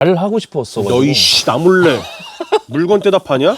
말을 하고 싶었어. 너희 씨 나몰래 물건 파냐?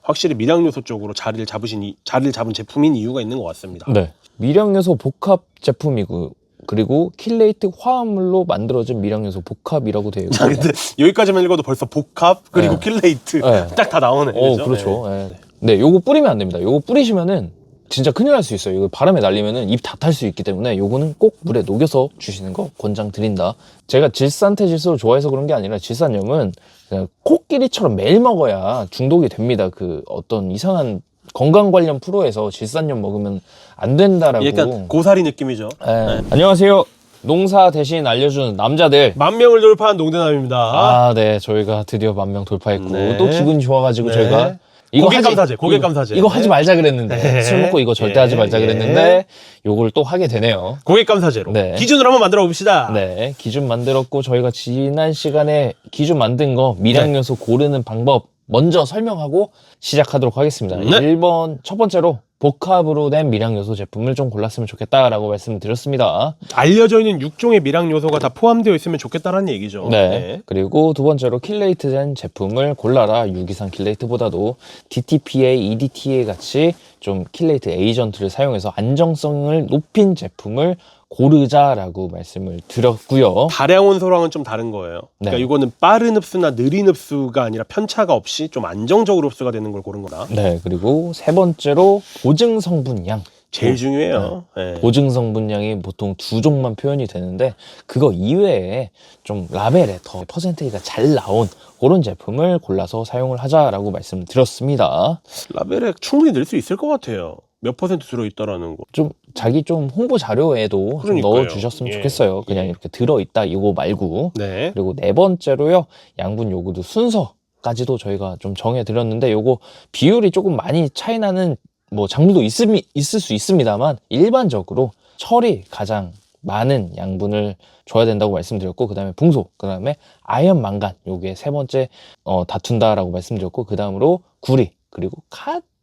확실히 미량 요소 쪽으로 자리를 잡으신 이, 자리를 잡은 제품인 이유가 있는 것 같습니다. 네. 미량요소 복합 제품이고 그리고 킬레이트 화합물로 만들어진 미량요소 복합이라고 되어 있고. 자, 근데 여기까지만 읽어도 벌써 복합 그리고 네. 킬레이트 네. 딱 다 나오네. 어? 그렇죠. 예. 네, 요거 뿌리면 안 됩니다. 요거 뿌리시면은 진짜 큰일 날 수 있어요. 이거 바람에 날리면은 입 다 탈 수 있기 때문에 요거는 꼭 물에 녹여서 주시는 거 권장 드린다. 제가 질산태 질소를 좋아해서 그런 게 아니라 질산염은 그냥 코끼리처럼 매일 먹어야 중독이 됩니다. 그 어떤 이상한 건강 관련 프로에서 질산염 먹으면 안 된다라고. 네. 약간 고사리 느낌이죠. 예. 안녕하세요. 농사 대신 알려주는 남자들. 만 명을 돌파한 농대남입니다. 아, 네. 저희가 드디어 만 명 돌파했고 네. 또 기분이 좋아가지고 네. 저희가 고객 감사제, 고객 이거- 감사제. 이거 하지 말자 그랬는데 네. 술 먹고 이거 절대 예, 하지 말자 예. 그랬는데 요걸 또 하게 되네요. 고객 감사제로 네. 기준으로 한번 만들어 봅시다. 네, 기준 만들었고 저희가 지난 시간에 기준 만든 거 미량 요소 고르는 방법 먼저 설명하고 시작하도록 하겠습니다. 네. 1번 첫 번째로 복합으로 된 미량 요소 제품을 좀 골랐으면 좋겠다라고 말씀드렸습니다. 알려져 있는 6종의 미량 요소가 다 포함되어 있으면 좋겠다라는 얘기죠. 네. 그리고 두 번째로 킬레이트 된 제품을 골라라. 유기산 킬레이트보다도 DTPA, EDTA 같이 좀 킬레이트 에이전트를 사용해서 안정성을 높인 제품을 고르자라고 말씀을 드렸고요. 다량 온소랑은 좀 다른 거예요. 그러니까 네. 이거는 빠른 흡수나 느린 흡수가 아니라 편차가 없이 좀 안정적으로 흡수가 되는 걸 고른 거다. 네, 그리고 세 번째로 보증 성분량. 제일 중요해요. 네. 보증 성분량이 보통 두 종만 표현이 되는데 그거 이외에 좀 라벨에 더 퍼센테이가 잘 나온 그런 제품을 골라서 사용을 하자라고 말씀드렸습니다. 라벨에 충분히 넣을 수 있을 것 같아요. 몇 퍼센트 들어있다라는 거. 좀 자기 좀 홍보 자료에도 좀 그러니까요. 넣어주셨으면 예. 좋겠어요. 그냥 예. 이렇게 들어있다 이거 말고 네. 그리고 네 번째로요 양분 요구도 순서까지도 저희가 좀 정해드렸는데 요거 비율이 조금 많이 차이 나는 뭐 작물도 있, 있을 수 있습니다만 일반적으로 철이 가장 많은 양분을 줘야 된다고 말씀드렸고 그 다음에 붕소 그 다음에 아연 망간 요게 세 번째 어, 다툰다라고 말씀드렸고 그 다음으로 구리 그리고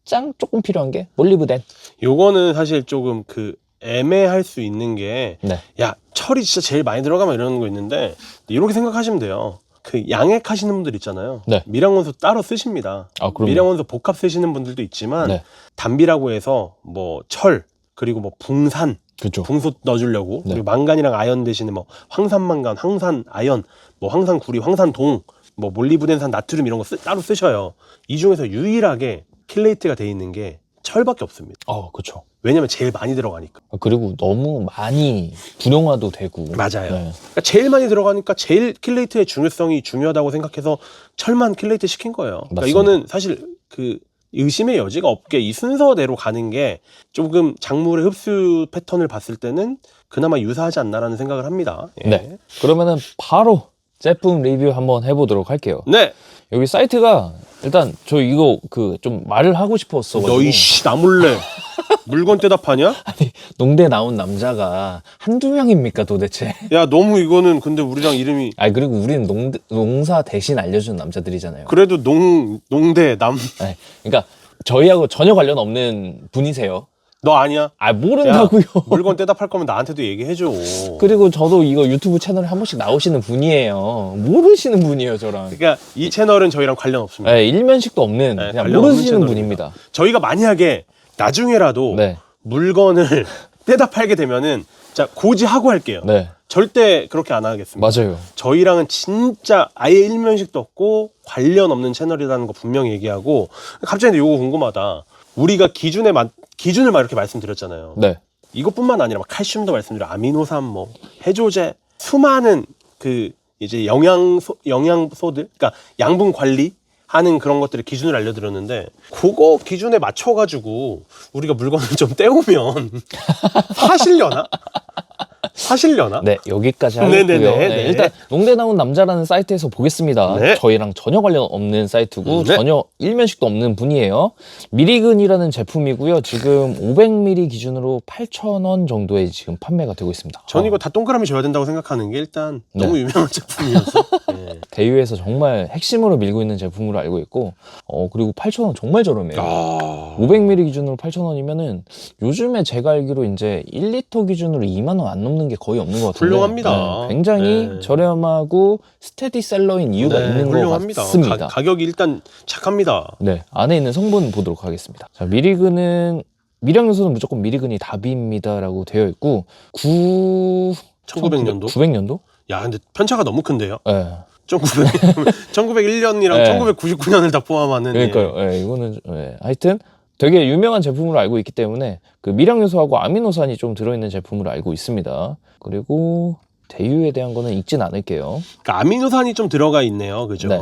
가장 조금 필요한 게 몰리브덴 요거는 사실 조금 그 애매할 수 있는 게, 네. 야, 철이 진짜 제일 많이 들어가면 이러는 거 있는데, 이렇게 생각하시면 돼요. 그 양액 하시는 분들 있잖아요. 네. 미량 원소 따로 쓰십니다. 아 그럼 미량 원소 복합 쓰시는 분들도 있지만, 네. 담비라고 해서 뭐 철, 그리고 뭐 붕산, 그죠 붕소 넣어주려고 네. 그리고 망간이랑 아연 대신에 뭐 황산망간, 황산 아연, 뭐 황산구리, 황산동, 뭐 몰리브덴산 나트륨 이런 거 쓰- 따로 쓰셔요. 이 중에서 유일하게 킬레이트가 돼 있는 게 철밖에 없습니다. 어 그쵸 왜냐면 제일 많이 들어가니까. 그리고 너무 많이 분용화도 되고 맞아요. 네. 그러니까 제일 많이 들어가니까 제일 킬레이트의 중요성이 중요하다고 생각해서 철만 킬레이트 시킨 거예요. 그러니까 맞습니다. 이거는 사실 그 의심의 여지가 없게 이 순서대로 가는 게 조금 작물의 흡수 패턴을 봤을 때는 그나마 유사하지 않나라는 생각을 합니다. 예. 네. 그러면은 바로 제품 리뷰 한번 해보도록 할게요. 네. 여기 사이트가 일단 저 이거 그 좀 말을 하고 싶었어. 너희 씨 나몰래 물건 파냐? 아니 농대 나온 남자가 한두 명입니까 도대체? 야 너무 이거는 근데 우리랑 이름이 아니 그리고 우리는 농 농사 대신 알려주는 남자들이잖아요. 그래도 농 농대 남너 네. 그러니까 저희하고 전혀 관련 없는 분이세요. 아니야? 아 모른다고요. 물건 떼다 팔 거면 나한테도 얘기해줘. 그리고 저도 이거 유튜브 채널에 한 번씩 나오시는 분이에요. 모르시는 분이에요 저랑. 그러니까 이 채널은 저희랑 관련 없습니다. 네, 일면식도 없는 네, 그냥 관련 없는 모르시는 채널입니다. 분입니다. 저희가 만약에 나중에라도 네, 물건을 떼다 팔게 되면은 자 고지하고 할게요. 네, 절대 그렇게 안 하겠습니다. 맞아요. 저희랑은 진짜 아예 일면식도 없고 관련 없는 채널이라는 거 분명히 얘기하고 갑자기 근데 이거 궁금하다. 우리가 기준에 맞 기준을 막 이렇게 말씀드렸잖아요. 네, 이것뿐만 아니라 막 칼슘도 말씀드려 아미노산 뭐 해조제 수많은 그 이제 영양소 영양소들 그러니까 양분 관리 하는 그런 것들의 기준을 알려드렸는데 그거 기준에 맞춰가지고 우리가 물건을 좀 떼오면 사실려나? 사실려나? 네, 여기까지 하겠고요. 네네네, 네, 네. 일단 농대 나온 남자라는 사이트에서 보겠습니다. 네. 저희랑 전혀 관련 없는 사이트고 네. 전혀 일면식도 없는 분이에요. 미리근이라는 제품이고요. 지금 500ml 기준으로 8,000원 정도에 지금 판매가 되고 있습니다. 전 어, 이거 다 동그라미 줘야 된다고 생각하는 게 일단 너무 네. 유명한 제품이어서 네. 대유에서 정말 핵심으로 밀고 있는 제품으로 알고 있고 어 그리고 8,000원 정말 저렴해요. 아. 500ml 기준으로 8,000원이면은 요즘에 제가 알기로 이제 1리터 기준으로 2만 원 안 넘는 게 거의 없는 것 같은데 훌륭합니다. 네, 굉장히 네. 저렴하고 스테디셀러인 이유가 네, 있는 것 훌륭합니다. 같습니다. 가, 가격이 일단 착합니다. 네, 안에 있는 성분 보도록 하겠습니다. 자, 미리근은 미량 요소는 무조건 미리근이 답입니다라고 되어 있고 9 1900년도? 900년도? 야, 근데 편차가 너무 큰데요. 네. 1900, 1901년이랑 네. 1999년을 다 포함하는 예. 그러니까요. 예, 이거는 예. 하여튼 되게 유명한 제품으로 알고 있기 때문에 그 미량 요소하고 아미노산이 좀 들어있는 제품으로 알고 있습니다. 그리고 대유에 대한 거는 읽진 않을게요. 그러니까 아미노산이 좀 들어가 있네요. 그죠? 네.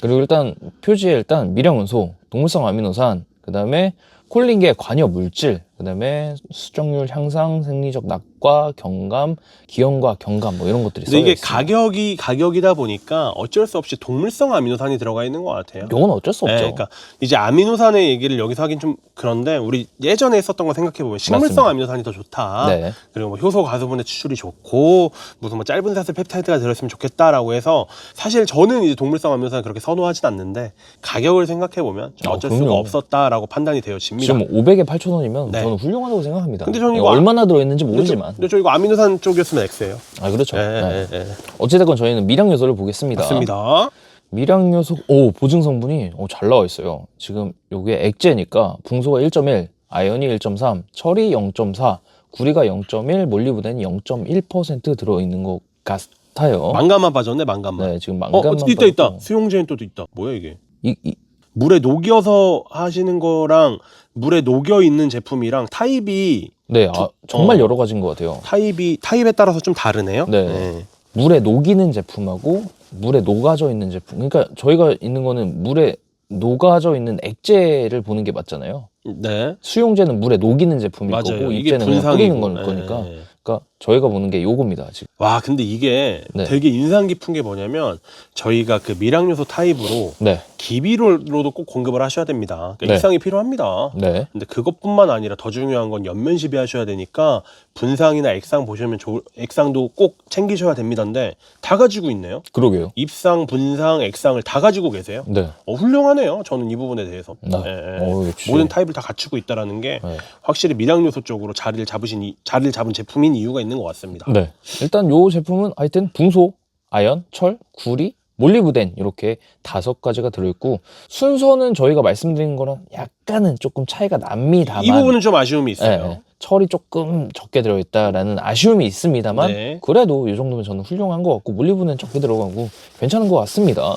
그리고 일단 표지에 일단 미량 요소, 동물성 아미노산, 그 다음에 콜린계 관여 물질, 그 다음에 수정률 향상, 생리적 낙과, 경감, 기형과 경감 뭐 이런 것들이 근데 써져 이게 있습니다. 가격이 가격이다 보니까 어쩔 수 없이 동물성 아미노산이 들어가 있는 것 같아요. 이건 어쩔 수 없죠. 네, 그러니까 이제 아미노산의 얘기를 여기서 하긴 좀 그런데 우리 예전에 했었던 거 생각해 보면 식물성 맞습니다. 아미노산이 더 좋다. 네. 그리고 뭐 효소 가수분해 추출이 좋고 무슨 뭐 짧은 사슬 펩타이드가 들어있으면 좋겠다라고 해서 사실 저는 이제 동물성 아미노산을 그렇게 선호하진 않는데 가격을 생각해 보면 아, 어쩔 수가 그럼요. 없었다라고 판단이 되어집니다. 지금 500에 8,000원이면 네. 저는 훌륭하다고 생각합니다. 근데 저는 예, 이거 아- 얼마나 들어있는지 모르지만. 근데 저 이거 아미노산 쪽이었으면 X예요. 아 그렇죠. 예, 네. 예, 예. 어찌됐건 저희는 미량 요소를 보겠습니다. 맞습니다. 미량 요소 오 보증 성분이 오, 잘 나와 있어요. 지금 요게 액제니까 붕소가 1.1, 아연이 1.3, 철이 0.4, 구리가 0.1, 몰리브덴이 0.1% 들어 있는 것 같아요. 망가마 빠졌네, 망가마. 네, 지금 어, 망간만 어, 있다, 있다. 빠졌고. 수용제는 또 있다. 뭐야 이게? 이, 이, 물에 녹여서 하시는 거랑 물에 녹여 있는 제품이랑 타입이 네, 아, 정말 어. 여러 가지인 것 같아요. 타입이 타입에 따라서 좀 다르네요. 네. 물에 녹이는 제품하고 물에 녹아져 있는 제품. 그러니까 저희가 있는 거는 물에 녹아져 있는 액제를 보는 게 맞잖아요. 네. 수용제는 물에 녹이는 제품일 맞아요. 거고 이게 액제는 그냥 분상이고. 걸 거니까. 네. 그러니까 저희가 보는 게 요겁니다. 지금. 와, 근데 이게 네. 되게 인상 깊은 게 뭐냐면 저희가 그 미량 요소 타입으로 네, 기비로도 꼭 공급을 하셔야 됩니다. 그러니까 네. 입상이 필요합니다. 네, 근데 그것뿐만 아니라 더 중요한 건 연면 시비하셔야 되니까 분상이나 액상 보시면 좋을 액상도 꼭 챙기셔야 됩니다인데 다 가지고 있네요. 그러게요. 입상, 분상, 액상을 다 가지고 계세요. 네. 어, 훌륭하네요. 저는 이 부분에 대해서 네. 예, 예. 어, 역시. 모든 타입을 다 갖추고 있다라는 게 네. 확실히 미량 요소 쪽으로 자리를 잡으신 이- 자리를 잡은 제품인 이유가 있는 것 같습니다. 네. 일단 요 제품은 하여튼 붕소, 아연, 철, 구리, 몰리브덴 이렇게 다섯 가지가 들어있고 순서는 저희가 말씀드린 거랑 약간은 조금 차이가 납니다만 이 부분은 좀 아쉬움이 예, 있어요. 예. 철이 조금 적게 들어있다라는 아쉬움이 있습니다만 네. 그래도 이 정도면 저는 훌륭한 것 같고 몰리브덴 적게 들어가고 괜찮은 것 같습니다.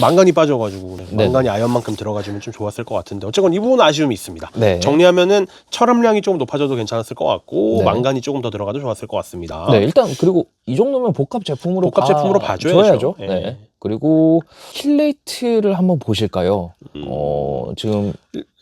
망간이 빠져가지고 그래. 네. 망간이 아연만큼 들어가주면 좀 좋았을 것 같은데 어쨌건 이 부분은 아쉬움이 있습니다. 네. 정리하면은 철함량이 조금 높아져도 괜찮았을 것 같고 네. 망간이 조금 더 들어가도 좋았을 것 같습니다. 네, 일단 그리고 이 정도면 복합 제품으로 복합 제품으로 봐줘야죠. 줘야죠. 예. 네. 그리고 킬레이트를 한번 보실까요? 음. 어, 지금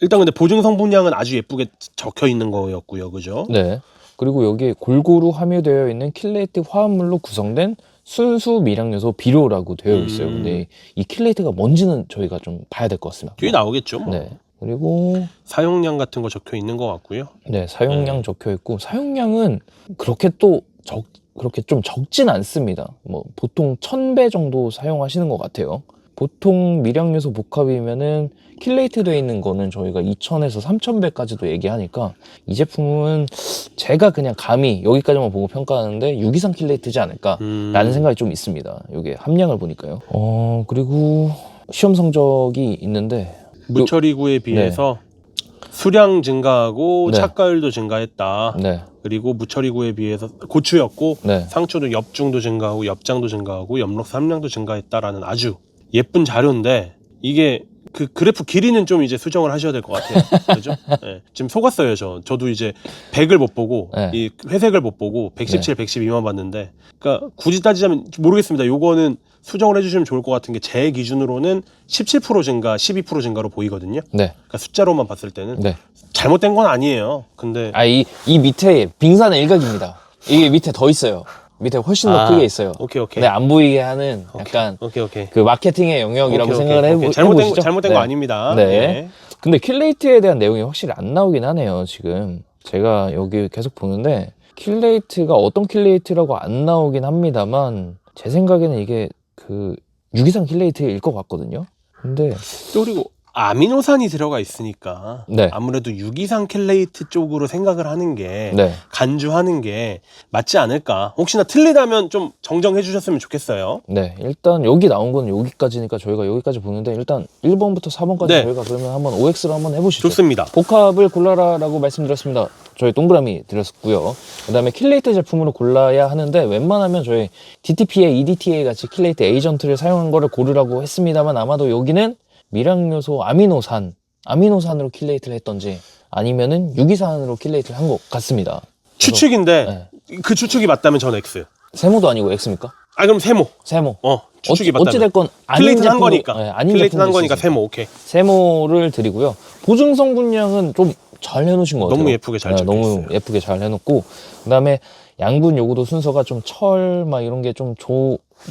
일단 근데 보증 성분량은 아주 예쁘게 적혀 있는 거였고요, 그죠? 네. 그리고 여기에 골고루 함유되어 있는 킬레이트 화합물로 구성된 순수 미량 요소 비료라고 되어 있어요. 음. 근데 이 킬레이트가 뭔지는 저희가 좀 봐야 될 것 같습니다. 뒤에 나오겠죠. 뭐. 네. 그리고 사용량 같은 거 적혀 있는 것 같고요. 네, 사용량 네. 적혀 있고 사용량은 그렇게 또 적, 그렇게 좀 적진 않습니다. 뭐 보통 1000배 정도 사용하시는 것 같아요. 보통 미량 요소 복합이면은 킬레이트 되어 있는 거는 저희가 2000에서 3000배까지도 얘기하니까 이 제품은 제가 그냥 감히 여기까지만 보고 평가하는데 6 이상 킬레이트지 않을까 음. 라는 생각이 좀 있습니다. 이게 함량을 보니까요. 어, 그리고 시험 성적이 있는데 무처리구에 비해서 수량 증가하고 네. 착가율도 증가했다. 네, 그리고 무처리구에 비해서 고추였고 네. 상추도 엽중도 증가하고 엽장도 증가하고 엽록스 함량도 증가했다라는 아주 예쁜 자료인데 이게 그 그래프 길이는 좀 이제 수정을 하셔야 될 것 같아요. 그죠? 예. 지금 속았어요, 저. 저도 이제 100을 못 보고 네. 이 회색을 못 보고 117, 112만 봤는데 그러니까 굳이 따지자면 모르겠습니다. 요거는 수정을 해 주시면 좋을 것 같은 게 제 기준으로는 17% 증가, 12% 증가로 보이거든요. 네, 그러니까 숫자로만 봤을 때는 네. 잘못된 건 아니에요. 근데 아, 이, 이 밑에 빙산의 일각입니다. 이게 밑에 더 있어요. 밑에 훨씬 더 아, 크게 있어요. 오케이, 오케이. 근데 안 보이게 하는 약간 오케이, 오케이. 그 마케팅의 영역이라고 오케이, 생각을 오케이, 해보, 오케이. 잘못된, 거, 해보시죠. 잘못된 네. 거 아닙니다. 네. 예. 근데 킬레이트에 대한 내용이 확실히 안 나오긴 하네요, 지금. 제가 여기 계속 보는데, 킬레이트가 어떤 킬레이트라고 안 나오긴 합니다만, 제 생각에는 이게 그 유기산 킬레이트일 것 같거든요. 근데 또 그리고 아미노산이 들어가 있으니까 네. 아무래도 유기산 켈레이트 쪽으로 생각을 하는 게 네. 간주하는 게 맞지 않을까. 혹시나 틀리다면 좀 정정해 주셨으면 좋겠어요. 네, 일단 여기 나온 건 여기까지니까 저희가 여기까지 보는데 일단 1번부터 4번까지 네. 저희가 그러면 한번 OX를 한번 해보시죠. 좋습니다. 복합을 골라라라고 말씀드렸습니다. 저희 동그라미 드렸었고요. 그 다음에 킬레이트 제품으로 골라야 하는데 웬만하면 저희 DTPA, EDTA 같이 킬레이트 에이전트를 사용한 거를 고르라고 했습니다만 아마도 여기는 미량 요소 아미노산, 아미노산으로 킬레이트를 했던지 아니면은 유기산으로 킬레이트를 한 것 같습니다. 추측인데 그 추측이 맞다면 전 X. 세모도 아니고 X입니까? 아 그럼 세모. 세모. 어 추측이 어찌, 맞다면. 어찌됐건 아닌 킬레이트는 한 제품도- 거니까. 네, 아닌 킬레이트는 한 제품도 거니까 있으니까. 세모 오케이. 세모를 드리고요. 보증 성 분량은 좀 잘 해놓으신 것 같아요. 너무 예쁘게 잘 네, 적혀 너무 있어요. 예쁘게 잘 해놓고 그다음에 양분 요구도 순서가 좀 철 막 이런 게좀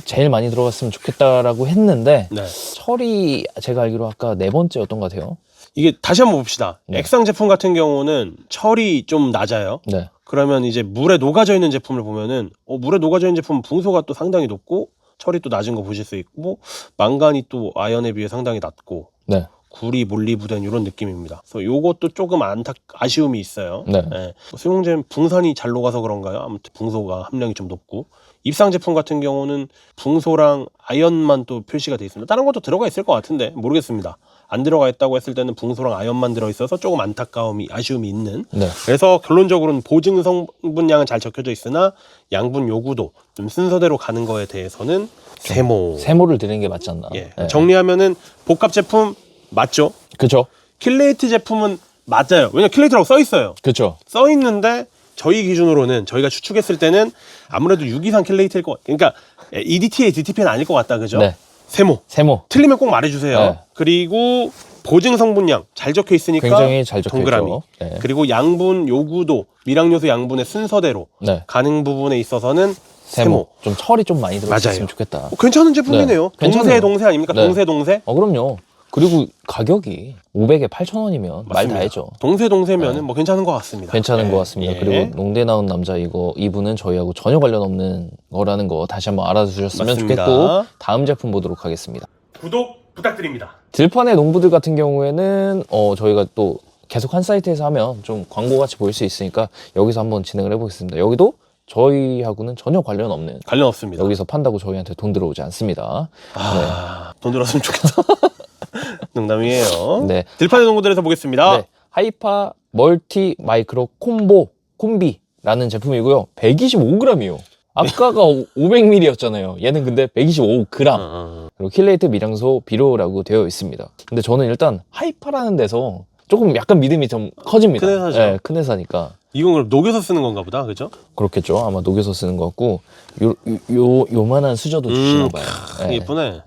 제일 많이 들어갔으면 좋겠다라고 했는데 네. 철이 제가 알기로 아까 네 번째였던 것 같아요. 이게 다시 한번 봅시다. 네. 액상 제품 같은 경우는 철이 좀 낮아요. 네, 그러면 이제 물에 녹아져 있는 제품을 보면은 어, 물에 녹아져 있는 제품은 붕소가 또 상당히 높고 철이 또 낮은 거 보실 수 있고 망간이 또 아연에 비해 상당히 낮고 네, 구리 몰리부된 이런 느낌입니다. 그래서 요것도 조금 안타 아쉬움이 있어요. 네. 예. 수용제는 붕산이 잘 녹아서 그런가요? 아무튼 붕소가 함량이 좀 높고 입상 제품 같은 경우는 붕소랑 아연만 또 표시가 돼 있습니다. 다른 것도 들어가 있을 것 같은데 모르겠습니다. 안 들어가 있다고 했을 때는 붕소랑 아연만 들어 있어서 조금 안타까움이 아쉬움이 있는 네. 그래서 결론적으로는 보증 성분량은 잘 적혀져 있으나 양분 요구도 좀 순서대로 가는 거에 대해서는 세모. 세모를 드리는 게 맞지 않나. 예. 네. 정리하면은 복합 제품 맞죠? 그쵸, 킬레이트 제품은 맞아요. 왜냐 면 킬레이트라고 써 있어요. 그쵸. 써 있는데 저희 기준으로는 저희가 추측했을 때는 아무래도 유기산 킬레이트일 것 같. 그러니까 EDTA, DTP는 아닐 것 같다, 그죠? 네. 세모. 세모 틀리면 꼭 말해주세요. 네. 그리고 보증 성분량 잘 적혀 있으니까 굉장히 잘 적혀 동그라미. 있죠. 네. 그리고 양분 요구도 미량요소 양분의 순서대로 네. 가는 부분에 있어서는 세모. 세모. 좀 철이 좀 많이 들어있으면 맞아요. 좋겠다. 어, 괜찮은 제품이네요. 네. 동세 동세 아닙니까? 네. 동세 동세. 어, 그럼요. 그리고 가격이 500에 8,000원이면 말 다 맞습니다. 해죠. 동세 동세면은 뭐 괜찮은 것 같습니다. 괜찮은 예, 것 같습니다. 예. 그리고 농대 나온 남자 이거 이분은 저희하고 전혀 관련 없는 거라는 거 다시 한번 알아주셨으면 맞습니다. 좋겠고 다음 제품 보도록 하겠습니다. 구독 부탁드립니다. 들판의 농부들 같은 경우에는 어 저희가 또 계속 한 사이트에서 하면 좀 광고 같이 보일 수 있으니까 여기서 한번 진행을 해보겠습니다. 여기도 저희하고는 전혀 관련 없는 관련 없습니다. 여기서 판다고 저희한테 돈 들어오지 않습니다. 아, 돈 들었으면 좋겠다. 농담이에요. 네. 들판의 농구들에서 보겠습니다. 네, 하이파 멀티 마이크로 콤보 콤비라는 제품이고요. 125g이요. 아까가 500ml였잖아요. 얘는 근데 125g. 어, 어. 그리고 킬레이트 미량소 비료라고 되어 있습니다. 근데 저는 일단 하이파라는 데서 조금 약간 믿음이 좀 커집니다. 큰 회사죠. 네, 큰 회사니까. 이건 그럼 녹여서 쓰는 건가 보다, 그죠? 그렇겠죠. 아마 녹여서 쓰는 것 같고 요, 요, 요 만한 수저도 주시나 음, 봐요. 크, 네. 예쁘네.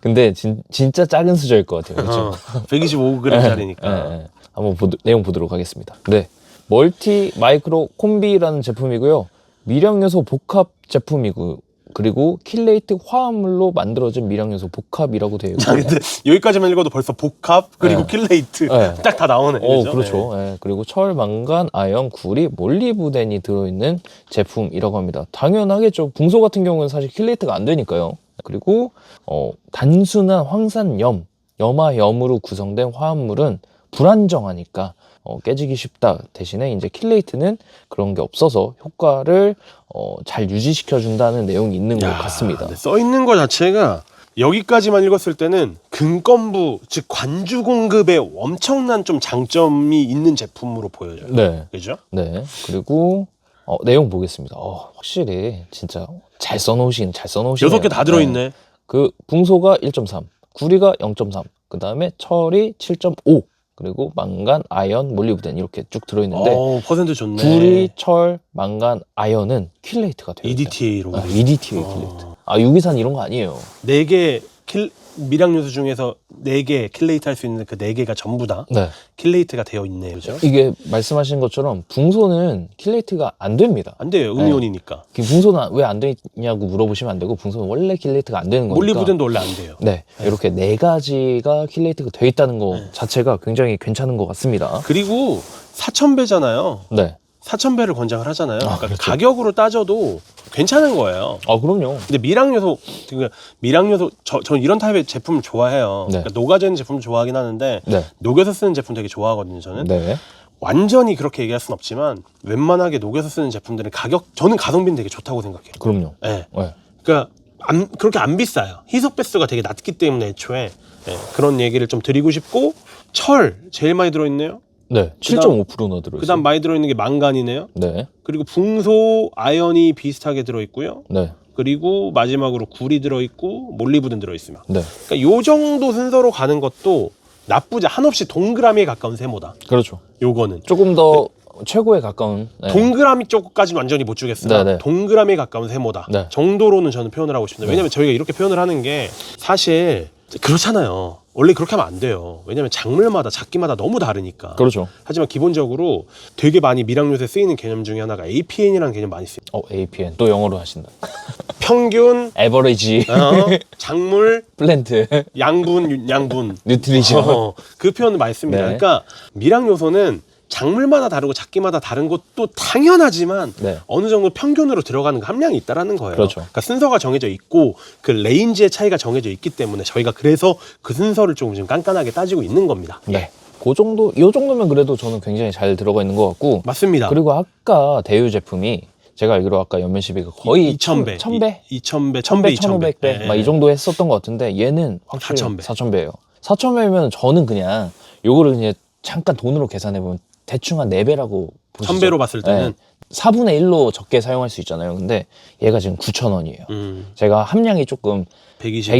근데 진, 진짜 작은 수저일 것 같아요. 그렇죠? 어, 125g짜리니까. 예, 예. 한번 보도, 내용 보도록 하겠습니다. 네. 멀티 마이크로 콤비라는 제품이고요. 미량요소 복합 제품이고 그리고 킬레이트 화합물로 만들어진 미량요소 복합이라고 되어 자, 있고 근데 여기까지만 읽어도 벌써 복합 그리고 네. 킬레이트 네. 딱 다 나오네. 어? 그렇죠. 네. 예, 그리고 철, 망간, 아연, 구리, 몰리브덴이 들어있는 제품이라고 합니다. 당연하겠죠. 붕소 같은 경우는 사실 킬레이트가 안 되니까요. 그리고 어, 단순한 황산염, 염화염으로 구성된 화합물은 불안정하니까 어, 깨지기 쉽다. 대신에 이제 킬레이트는 그런 게 없어서 효과를 어, 잘 유지시켜 준다는 내용이 있는 것 야, 같습니다. 근데 써 있는 거 자체가 여기까지만 읽었을 때는 근건부 즉 관주 공급에 엄청난 좀 장점이 있는 제품으로 보여져요. 네. 그죠? 네. 그리고 어, 내용 보겠습니다. 어, 확실히 진짜 잘 써놓으신 잘 써놓으시네요. 여섯 개 다 들어있네. 그 붕소가 1.3, 구리가 0.3, 그 다음에 철이 7.5, 그리고 망간, 아연, 몰리브덴 이렇게 쭉 들어있는데 어, 퍼센트 좋네. 구리, 철, 망간, 아연은 킬레이트가 되어 있어요. EDTA로 아, EDTA 어. 킬레이트. 아 유기산 이런 거 아니에요. 네개 킬 미량 요소 중에서 네 개 킬레이트 할 수 있는 그 네 개가 전부 다 네. 킬레이트가 되어 있네요. 그죠? 이게 말씀하신 것처럼 붕소는 킬레이트가 안 됩니다. 안 돼요. 음이온이니까. 그 붕소는 왜 안 되냐고 물어보시면 안 되고 붕소는 원래 킬레이트가 안 되는 거니까. 몰리브덴도 원래 안 돼요. 네, 이렇게 네 가지가 킬레이트가 돼 있다는 거 네. 자체가 굉장히 괜찮은 것 같습니다. 그리고 4,000배잖아요. 네, 4,000배를 권장을 하잖아요. 그러니까 그렇죠. 가격으로 따져도 괜찮은 거예요. 아 그럼요. 근데 미량 요소, 그러니까 미량 요소, 저, 저는 이런 타입의 제품을 좋아해요. 네. 그러니까 녹아져 있는 제품 좋아하긴 하는데, 네. 녹여서 쓰는 제품 되게 좋아하거든요, 저는. 네. 완전히 그렇게 얘기할 순 없지만, 웬만하게 녹여서 쓰는 제품들은 가격, 저는 가성비는 되게 좋다고 생각해요. 그럼요. 예. 네. 그러니까, 안, 그렇게 안 비싸요. 희석 배수가 되게 낮기 때문에 애초에. 예, 그런 얘기를 좀 드리고 싶고, 철, 제일 많이 들어있네요. 네. 7.5%나 들어 있어요. 그 다음 많이 들어 있는 게 망간이네요. 네. 그리고 붕소, 아연이 비슷하게 들어 있고요. 네. 그리고 마지막으로 굴이 들어 있고, 몰리브든 들어있으면. 네. 그러니까 요 정도 순서로 가는 것도 나쁘지 한없이 동그라미에 가까운 세모다. 그렇죠. 요거는 조금 더 최고에 가까운. 네. 동그라미 쪽까지는 완전히 못 주겠으나 네, 네. 동그라미에 가까운 세모다 네. 정도로는 저는 표현을 하고 싶습니다. 네. 왜냐면 저희가 이렇게 표현을 하는 게 사실 그렇잖아요. 원래 그렇게 하면 안 돼요. 왜냐면 작물마다 작기마다 너무 다르니까. 그렇죠. 하지만 기본적으로 되게 많이 미량 요새 쓰이는 개념 중에 하나가 APN이라는 개념 많이 쓰요. 어, APN 또 영어로 하신다. 평균 에버리지 어, 작물 플랜트 양분 양분 뉴트리션. 어, 그 표현을 많이 씁니다. 네. 그러니까 미량 요소는 작물마다 다르고 작기마다 다른 것도 당연하지만 네. 어느 정도 평균으로 들어가는 함량이 있다라는 거예요. 그렇죠. 그러니까 순서가 정해져 있고 그 레인지의 차이가 정해져 있기 때문에 저희가 그래서 그 순서를 조금 좀 깐깐하게 따지고 있는 겁니다. 네. 그 정도 이 정도면 그래도 저는 굉장히 잘 들어가 있는 것 같고 맞습니다. 그리고 아까 대유 제품이 제가 알기로 아까 연면 시비가 거의 2,000배, 1000배, 2,000배, 1000배, 1,000배, 2,000배. 1500배 막 이 정도 했었던 것 같은데 얘는 확실히 4000배. 4000배예요. 4000배면 저는 그냥 요거를 그냥 잠깐 돈으로 계산해 보면 대충 한 4배라고 보시죠. 1000배로 봤을 때는 4분의 1로 적게 사용할 수 있잖아요. 근데 얘가 지금 9,000원이에요. 음, 제가 함량이 조금 125.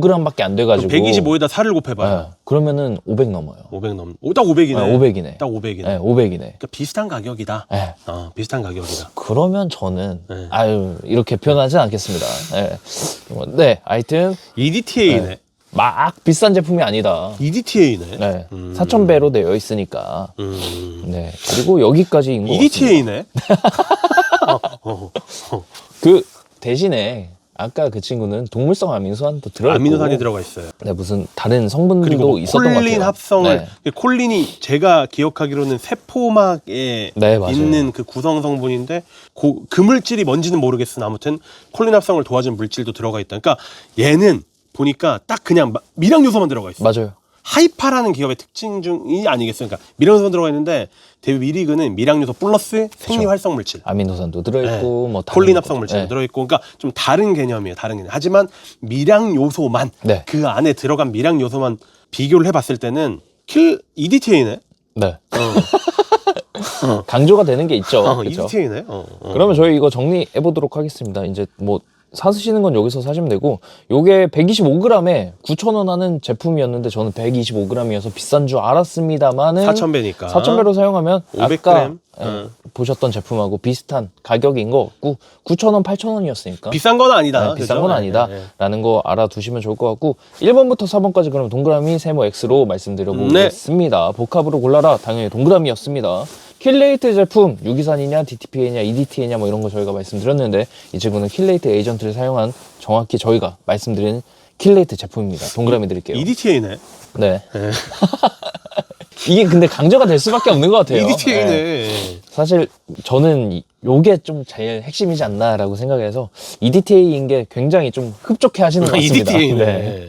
125g밖에 안 돼가지고 125에다 4를 곱해봐요. 네, 그러면은 500 넘어요. 500 넘. 오, 딱 500이네. 네, 500이네. 딱 500이네. 네, 500이네. 그러니까 비슷한 가격이다. 네. 어, 비슷한 가격이다. 그러면 저는 네. 아유 이렇게 표현하지 않겠습니다. 네, 네 하여튼 EDTA네. 막 비싼 제품이 아니다. EDTA네. 네, 음. 4,000배로 되어 있으니까. 음. 네, 그리고 여기까지인 것 같습니다. EDTA네. 어, 어, 어. 그 대신에 아까 그 친구는 동물성 아미노산도 들어 있고 아미노산이 들어가 있어요. 네, 무슨 다른 성분들도 그리고 뭐 있었던 것 같아요. 콜린 합성을 네. 콜린이 제가 기억하기로는 세포막에 네. 있는 그 구성 성분인데 그, 그 물질이 뭔지는 모르겠으나 아무튼 콜린 합성을 도와준 물질도 들어가 있다. 그러니까 얘는 보니까 딱 그냥 마- 미량 요소만 들어가 있어. 맞아요. 하이파라는 기업의 특징 중이 아니겠어요. 그러니까 미량 요소만 들어가 있는데 대비 미리그는 미량 요소 플러스 생리 활성 물질. 아미노산도 들어있고 네. 뭐 다른 콜린 거. 합성 물질 네. 도 들어있고 그러니까 좀 다른 개념이에요 다른 개념 하지만 미량 요소만 네. 그 안에 들어간 미량 요소만 비교를 해봤을 때는 킬 EDTA네 네. 어, 강조가 되는 게 있죠. 어, 그렇죠? EDTA네 어, 어. 그러면 저희 이거 정리해 보도록 하겠습니다. 이제 뭐 사시는 건 여기서 사시면 되고 요게 125g에 9,000원 하는 제품이었는데 저는 125g이어서 비싼 줄 알았습니다만은 4,000배니까 4,000배로 사용하면 500g? 아까 예, 어. 보셨던 제품하고 비슷한 가격인 것 같고 9,000원, 8,000원이었으니까 비싼 건 아니다 네, 비싼 그죠? 건 네, 아니다. 네, 네. 라는 거 알아두시면 좋을 것 같고 1번부터 4번까지 그럼 동그라미 세모 X로 말씀드려 네. 보겠습니다. 복합으로 골라라 당연히 동그라미였습니다. 킬레이트 제품 유기산이냐 DTPA냐 EDTA냐 뭐 이런 거 저희가 말씀드렸는데 이 친구는 킬레이트 에이전트를 사용한 정확히 저희가 말씀드린 킬레이트 제품입니다. 동그라미 드릴게요. EDTA네 네. 네. 이게 근데 강조가 될 수밖에 없는 것 같아요. 네. EDTA네 사실 저는 이- 요게 좀 제일 핵심이지 않나라고 생각해서 EDTA인 게 굉장히 좀 흡족해 하시는 것 같습니다. EDTA네 네.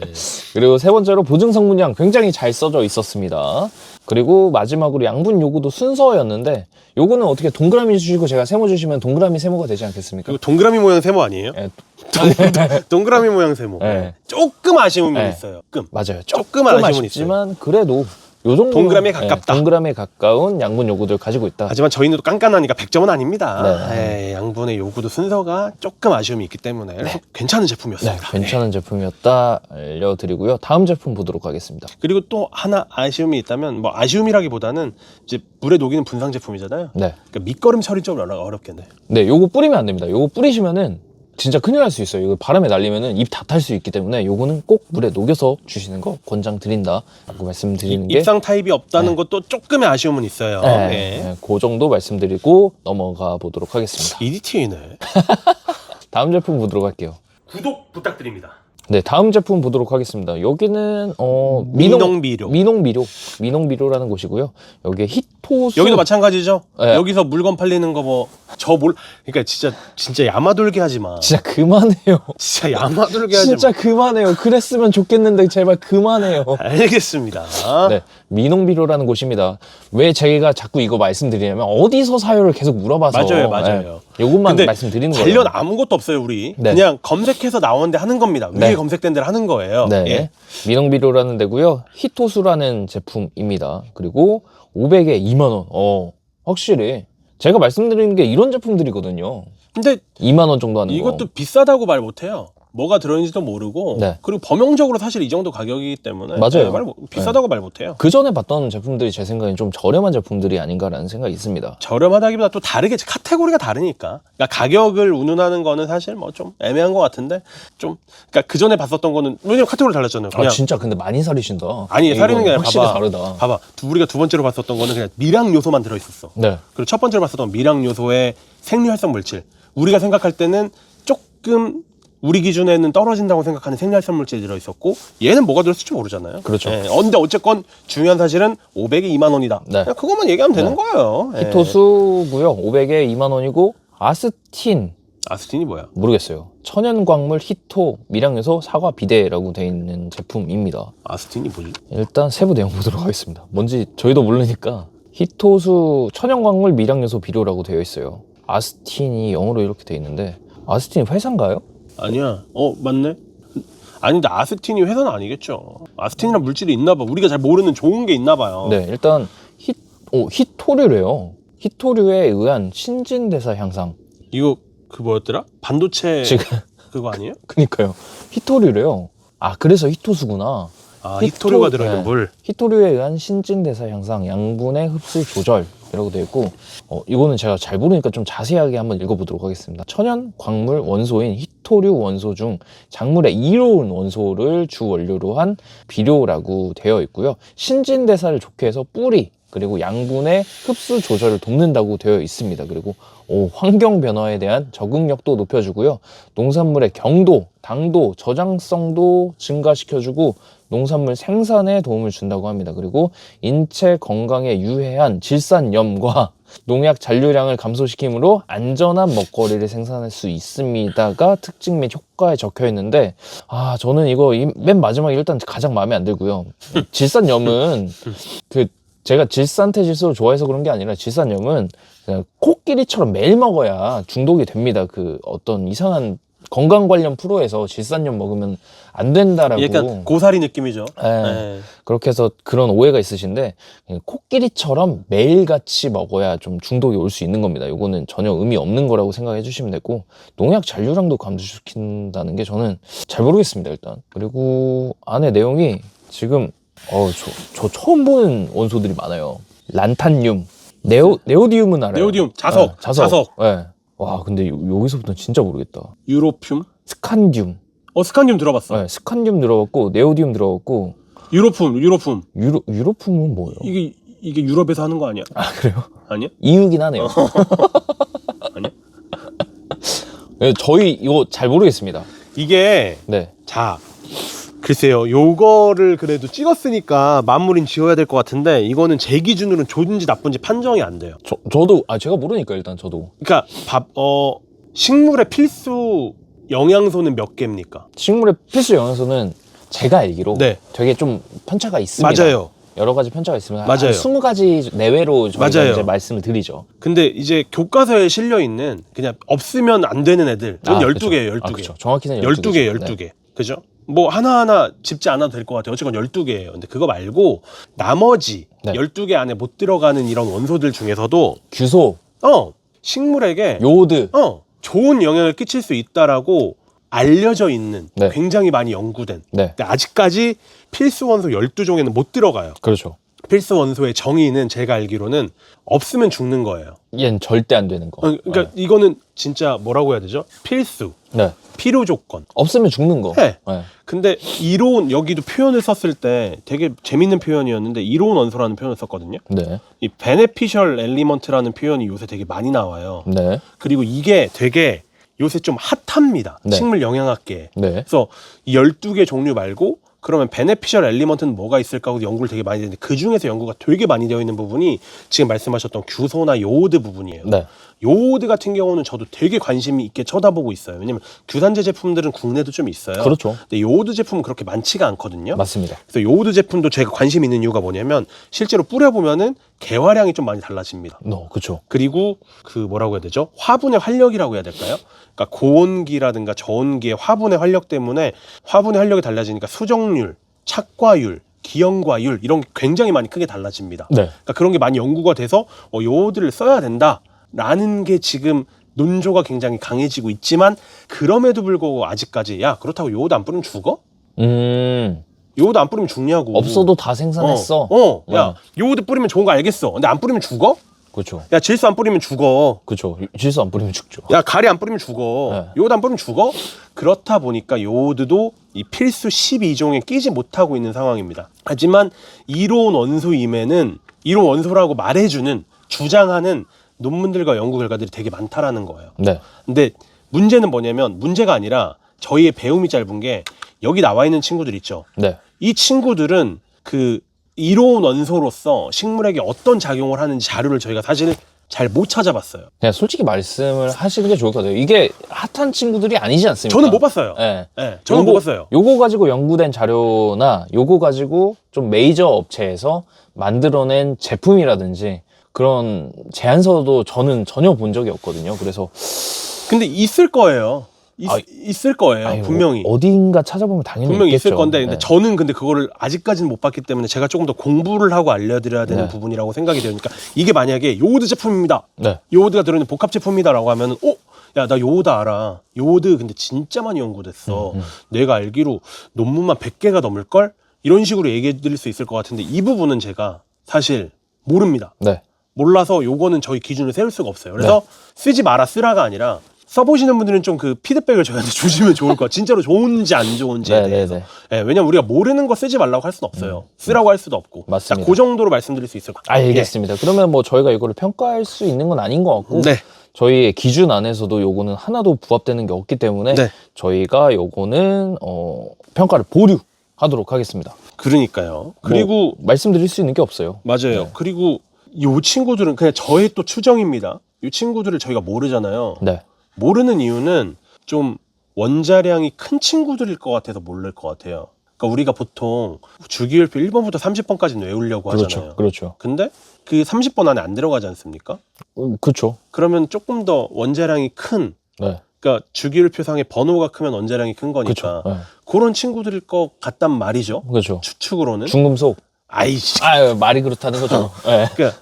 그리고 세 번째로 보증 성분량 굉장히 잘 써져 있었습니다. 그리고 마지막으로 양분 요구도 순서였는데 요거는 어떻게 동그라미 주시고 제가 세모 주시면 동그라미 세모가 되지 않겠습니까? 동그라미 모양 세모 아니에요? 예, 동그라미 모양 세모 네. 조금 아쉬운 면이 네. 있어요 조금 맞아요. 조금 아쉬움은 아쉽지만 그래도 요 정도 동그라미에 가깝다. 동그라미에 가까운 양분 요구들 가지고 있다. 하지만 저희는 또 깐깐하니까 100점은 아닙니다. 네. 예, 양분의 요구도 순서가 조금 아쉬움이 있기 때문에 그래서 괜찮은 네, 제품이었습니다. 괜찮은 제품이었다 알려드리고요. 다음 제품 보도록 하겠습니다. 그리고 또 하나 아쉬움이 있다면 뭐 아쉬움이라기보다는 이제 물에 녹이는 분상 제품이잖아요. 네. 그러니까 밑거름 처리 좀 어려- 어렵겠네. 네, 요거 뿌리면 안 됩니다. 요거 뿌리시면은 진짜 큰일 날 수 있어요. 이거 바람에 날리면은 입 다 탈 수 있기 때문에 요거는 꼭 물에 녹여서 주시는 거 권장 드린다. 라고 말씀드리는 게 입상 타입이 없다는 네. 것도 조금의 아쉬움은 있어요. 네, 네. 네, 그 정도 말씀드리고 넘어가 보도록 하겠습니다. EDTA네. 다음 제품 보도록 할게요. 구독 부탁드립니다. 네, 다음 제품 보도록 하겠습니다. 여기는 어 민홍 민홍비료. 민홍비료 민홍비료라는 곳이고요. 여기에 히토수 여기도 마찬가지죠. 네. 여기서 물건 팔리는 거 뭐 저 몰. 그러니까 진짜 진짜 야마돌게 하지 마. 진짜 그만해요. 진짜 야마돌게 하지 진짜 마. 그만해요. 그랬으면 좋겠는데 제발 그만해요. 알겠습니다. 네, 민홍비료라는 곳입니다. 왜 제가 자꾸 이거 말씀드리냐면 어디서 사요를 계속 물어봐서 맞아요, 맞아요. 네, 요것만 근데 말씀드리는 거예요. 관련 아무것도 없어요, 우리. 네. 그냥 검색해서 나오는데 하는 겁니다. 위에 네. 검색된 대로 하는 거예요. 네. 예. 민홍비료라는 데고요. 히토수라는 제품입니다. 그리고 500에 2만 원. 어, 확실히 제가 말씀드리는 게 이런 제품들이거든요. 근데 2만 원 정도 하는 이것도 거. 비싸다고 말 못해요. 뭐가 들어있는지도 모르고 네. 그리고 범용적으로 사실 이 정도 가격이기 때문에 맞아요. 네, 말 못- 비싸다고 말 못해요. 그 전에 봤던 제품들이 제 생각엔 좀 저렴한 제품들이 아닌가라는 생각이 있습니다. 저렴하다기보다 또 다르게 카테고리가 다르니까 그러니까 가격을 운운하는 거는 사실 뭐 좀 애매한 것 같은데 좀 그러니까 그 전에 봤었던 거는 왜냐면 카테고리 달랐잖아요. 그냥 아 진짜 근데 많이 사리신다. 아니 사리는 게 아니라 확실히 봐봐. 다르다. 봐봐 두- 우리가 두 번째로 봤었던 거는 그냥 미량 요소만 들어 있었어. 네. 그리고 첫 번째로 봤었던 미량 요소의 생리활성 물질. 우리가 생각할 때는 조금 우리 기준에는 떨어진다고 생각하는 생리활성 물질이 들어 있었고 얘는 뭐가 들었을지 모르잖아요. 그렇죠. 예, 어, 근데 어쨌건 중요한 사실은 500에 2만 원이다. 네. 그냥 그것만 얘기하면 되는 네. 거예요. 예. 히토수고요. 500에 2만 원이고 아스틴 아스틴이 뭐야? 모르겠어요. 천연광물 히토 미량요소 사과 비데라고 되어 있는 제품입니다. 아스틴이 뭐지? 일단 세부 내용 보도록 하겠습니다. 뭔지 저희도 모르니까 히토수 천연광물 미량요소 비료라고 되어 있어요. 아스틴이 영어로 이렇게 되어 있는데 아스틴 회사인가요? 아니야. 어 맞네. 아닌데 아스틴이 회사는 아니겠죠. 아스틴이란 물질이 있나 봐. 우리가 잘 모르는 좋은 게 있나 봐요. 네, 일단 히, 오, 히토류래요. 히토류에 의한 신진대사 향상. 이거 그 뭐였더라? 반도체 지금 그거 아니에요? 그니까요. 히토류래요. 아, 그래서 히토수구나. 아 히토- 히토류가 들어있는 네. 물. 히토류에 의한 신진대사 향상, 양분의 흡수 조절 이라고 되어 있고, 어, 이거는 제가 잘 모르니까 좀 자세하게 한번 읽어보도록 하겠습니다. 천연 광물 원소인 히토류 원소 중 작물의 이로운 원소를 주 원료로 한 비료라고 되어 있고요. 신진 대사를 좋게 해서 뿌리, 그리고 양분의 흡수 조절을 돕는다고 되어 있습니다. 그리고 오, 환경 변화에 대한 적응력도 높여주고요. 농산물의 경도, 당도, 저장성도 증가시켜주고 농산물 생산에 도움을 준다고 합니다. 그리고 인체 건강에 유해한 질산염과 농약 잔류량을 감소시키므로 안전한 먹거리를 생산할 수 있습니다가 특징 및 효과에 적혀 있는데 아 저는 이거 이- 맨 마지막에 일단 가장 마음에 안 들고요. 질산염은 그 제가 질산태 질소를 좋아해서 그런 게 아니라 질산염은 그냥 코끼리처럼 매일 먹어야 중독이 됩니다. 그 어떤 이상한 건강 관련 프로에서 질산염 먹으면 안 된다라고 약간 고사리 느낌이죠. 예. 네. 그렇게 해서 그런 오해가 있으신데 코끼리처럼 매일같이 먹어야 좀 중독이 올 수 있는 겁니다. 이거는 전혀 의미 없는 거라고 생각해 주시면 되고 농약 잔류량도 감소시킨다는 게 저는 잘 모르겠습니다 일단 그리고 안에 내용이 지금 어 저 저 처음 보는 원소들이 많아요 란탄륨 네오 네오디움은 알아요 네오디움, 자석, 네, 자석 자석. 네. 와 근데 요- 여기서부터 진짜 모르겠다 유로듐. 스칸듐 어 스칸듐 들어봤어. 네, 스칸듐 들어갔고 네오디움 들어갔고 유로품, 유로품. 유로 유로품은 뭐예요? 이게 이게 유럽에서 하는 거 아니야? 아 그래요? 아니야? 이유긴 하네요. 아니야? 네, 저희 이거 잘 모르겠습니다. 이게 네. 자 글쎄요 요거를 그래도 찍었으니까 마무리는 지어야 될 것 같은데 이거는 제 기준으로는 좋은지 나쁜지 판정이 안 돼요 저, 저도 아 제가 모르니까 일단 저도 그러니까 밥 어 식물의 필수 영양소는 몇 개입니까 식물의 필수 영양소는 제가 알기로 네. 되게 좀 편차가 있습니다. 맞아요 여러 가지 편차가 있으면 맞아요. 한 20가지 내외로 저희가 맞아요. 이제 말씀을 드리죠. 근데 이제 교과서에 실려 있는 그냥 없으면 안 되는 애들 은 아, 12개예요 그쵸. 12개 아, 그쵸. 정확히는 12개 12개. 12개 그죠? 뭐 하나하나 짚지 않아도 될 것 같아요 어쨌건 12개예요 근데 그거 말고 나머지 네. 12개 안에 못 들어가는 이런 원소들 중에서도 규소, 어 식물에게 요오드, 어, 좋은 영향을 끼칠 수 있다라고 알려져 있는 네. 굉장히 많이 연구된 네. 근데 아직까지 필수 원소 12종에는 못 들어가요. 그렇죠. 필수 원소의 정의는 제가 알기로는 없으면 죽는 거예요. 얘는 절대 안 되는 거. 어, 그러니까 이거는 진짜 뭐라고 해야 되죠? 필수, 네. 네. 필요 조건. 없으면 죽는 거. 네. 네. 근데 이로운 여기도 표현을 썼을 때 되게 재밌는 표현이었는데 이로운 원소라는 표현을 썼거든요. 네. 이 beneficial element라는 표현이 요새 되게 많이 나와요. 네. 그리고 이게 되게 요새 좀 핫합니다. 네. 식물 영양학계. 네. 그래서 이 12개 종류 말고 그러면 베네피셜 엘리먼트는 뭐가 있을까 하고 연구를 되게 많이 했는데 그 중에서 연구가 되게 많이 되어 있는 부분이 지금 말씀하셨던 규소나 요오드 부분이에요. 네. 요오드 같은 경우는 저도 되게 관심이 있게 쳐다보고 있어요. 왜냐면 규산제 제품들은 국내도 좀 있어요. 그렇죠. 근데 요오드 제품은 그렇게 많지가 않거든요. 맞습니다. 그래서 요오드 제품도 제가 관심 있는 이유가 뭐냐면 실제로 뿌려보면은 개화량이 좀 많이 달라집니다. 너 그렇죠. 그리고 그 뭐라고 해야 되죠? 화분의 활력이라고 해야 될까요? 그러니까 고온기라든가 저온기의 화분의 활력 때문에 화분의 활력이 달라지니까 수정률, 착과율, 기형과율 이런 게 굉장히 많이 크게 달라집니다. 네. 그러니까 그런 게 많이 연구가 돼서 어, 요오드를 써야 된다 라는 게 지금 논조가 굉장히 강해지고 있지만 그럼에도 불구하고 아직까지 야 그렇다고 요오드 안 뿌리면 죽어? 음. 요오드 안 뿌리면 죽냐고. 없어도 다 생산했어. 어, 어. 야 어. 요오드 뿌리면 좋은 거 알겠어. 근데 안 뿌리면 죽어? 그렇죠. 야 질소 안 뿌리면 죽어. 그렇죠. 질소 안 뿌리면 죽죠. 야 가리 안 뿌리면 죽어. 네. 요오드 안 뿌리면 죽어. 그렇다 보니까 요오드도 이 필수 12종에 끼지 못하고 있는 상황입니다. 하지만 이로운 원소임에는 이로운 원소라고 말해주는 주장하는 논문들과 연구 결과들이 되게 많다라는 거예요. 네. 근데 문제는 뭐냐면 문제가 아니라 저희의 배움이 짧은 게 여기 나와 있는 친구들 있죠. 네. 이 친구들은 그 이로운 원소로서 식물에게 어떤 작용을 하는지 자료를 저희가 사실 잘 못 찾아봤어요. 그냥 솔직히 말씀을 하시는 게 좋을 것 같아요. 이게 핫한 친구들이 아니지 않습니까? 저는 못 봤어요. 네. 네, 저는 못 봤어요. 요거 가지고 연구된 자료나 요거 가지고 좀 메이저 업체에서 만들어낸 제품이라든지 그런 제안서도 저는 전혀 본 적이 없거든요. 그래서 근데 있을 거예요. 있, 아, 있을 거예요. 아니, 분명히. 어, 어딘가 찾아보면 당연히 분명히 있겠죠. 있을 건데 근데 네. 저는 근데 그거를 아직까지는 못 봤기 때문에 제가 조금 더 공부를 하고 알려드려야 되는 네. 부분이라고 생각이 되니까 이게 만약에 요오드 제품입니다. 네. 요오드가 들어있는 복합 제품이다라고 하면은 어? 야 나 요오드 알아. 요오드 근데 진짜 많이 연구됐어. 음, 음. 내가 알기로 논문만 100개가 넘을걸? 이런 식으로 얘기해 드릴 수 있을 것 같은데 이 부분은 제가 사실 모릅니다. 네. 몰라서 요거는 저희 기준을 세울 수가 없어요. 그래서 쓰지 마라 쓰라가 아니라 써보시는 분들은 좀 그 피드백을 저희한테 주시면 좋을 것 같아요. 진짜로 좋은지 안 좋은지에 네, 네, 대해서. 네. 예, 왜냐면 우리가 모르는 거 쓰지 말라고 할 수는 없어요. 쓰라고 할 수도 없고. 맞습니다. 자, 그 정도로 말씀드릴 수 있을 것 같아요. 알겠습니다. 그러면 뭐 저희가 이거를 평가할 수 있는 건 아닌 것 같고 네. 저희의 기준 안에서도 요거는 하나도 부합되는 게 없기 때문에 네. 저희가 요거는 어, 평가를 보류하도록 하겠습니다. 그러니까요. 그리고 뭐 말씀드릴 수 있는 게 없어요. 맞아요. 네. 그리고 요 친구들은 그냥 저의 또 추정입니다. 이 친구들을 저희가 모르잖아요. 네. 모르는 이유는 좀 원자량이 큰 친구들일 것 같아서 모를 것 같아요. 그러니까 우리가 보통 주기율표 1번부터 30번까지는 외우려고 그렇죠. 하잖아요. 그렇죠. 근데 그 30번 안에 안 들어가지 않습니까? 음, 그렇죠. 그러면 조금 더 원자량이 큰 네. 그러니까 주기율표상의 번호가 크면 원자량이 큰 거니까 그렇죠. 네. 그런 친구들일 것 같단 말이죠. 그렇죠. 추측으로는 중금속. 아이씨. 아, 말이 그렇다는 거죠. 네. 그러니까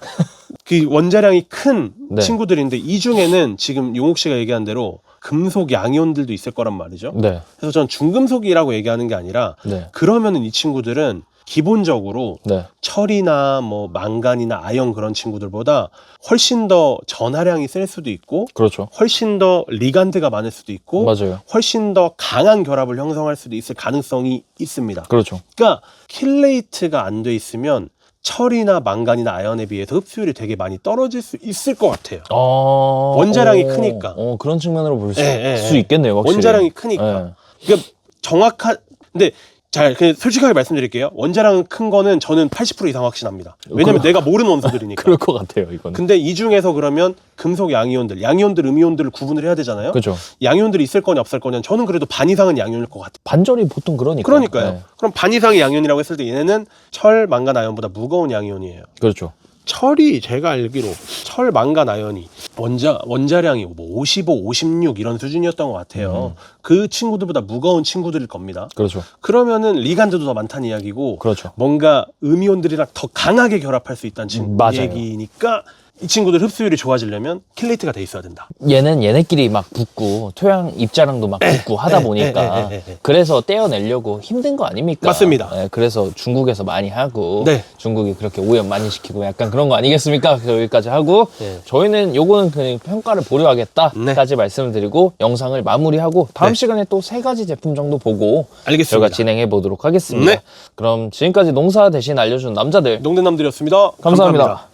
그 원자량이 큰 네. 친구들인데 이 중에는 지금 용옥 씨가 얘기한 대로 금속 양이온들도 있을 거란 말이죠. 네. 그래서 전 중금속이라고 얘기하는 게 아니라 네. 그러면은 이 친구들은 기본적으로 네. 철이나 뭐 망간이나 아연 그런 친구들보다 훨씬 더 전하량이 셀 수도 있고 그렇죠. 훨씬 더 리간드가 많을 수도 있고 맞아요. 훨씬 더 강한 결합을 형성할 수도 있을 가능성이 있습니다. 그렇죠. 그러니까 킬레이트가 안 돼 있으면 철이나 망간이나 아연에 비해서 흡수율이 되게 많이 떨어질 수 있을 것 같아요. 어... 원자량이 어, 크니까. 어, 그런 측면으로 볼수 예, 예, 수 예. 있겠네요. 확실히. 원자량이 크니까. 예. 그러니까 정확한 근데 잘 그냥 솔직하게 말씀드릴게요. 원자량 큰 거는 저는 80% 이상 확신합니다. 왜냐면 내가 모르는 원소들이니까. 그럴 것 같아요. 이거는. 근데 이 중에서 그러면 금속 양이온들, 양이온들, 음이온들을 구분을 해야 되잖아요. 그렇죠. 양이온들이 있을 거냐 없을 거냐 저는 그래도 반 이상은 양이온일 것 같아요. 반절이 보통 그러니까. 그러니까요. 네. 그럼 반 이상의 양이온이라고 했을 때 얘네는 철, 망간, 아연보다 무거운 양이온이에요. 그렇죠. 철이 제가 알기로 철, 망간, 아연이 원자 원자량이 뭐 55, 56 이런 수준이었던 것 같아요. 그 친구들보다 무거운 친구들일 겁니다. 그렇죠. 그러면은 리간드도 더 많다는 이야기고 그렇죠. 뭔가 음이온들이랑 더 강하게 결합할 수 있다는 친- 맞아요. 얘기니까 이 친구들 흡수율이 좋아지려면 킬레이트가 돼 있어야 된다. 얘는 얘네끼리 막 붙고 토양 입자랑도 막 붙고 하다 에, 보니까 에, 에, 에, 에. 그래서 떼어내려고 힘든 거 아닙니까? 맞습니다. 예, 그래서 중국에서 많이 하고 네. 중국이 그렇게 오염 많이 시키고 약간 그런 거 아니겠습니까? 그래서 여기까지 하고 네. 저희는 요거는 그냥 평가를 보류하겠다까지 말씀을 드리고 영상을 마무리하고 다음 네. 시간에 또 세 가지 제품 정도 보고 알겠습니다. 저희가 진행해 보도록 하겠습니다. 네. 그럼 지금까지 농사 대신 알려준 남자들 농대남들이었습니다 감사합니다.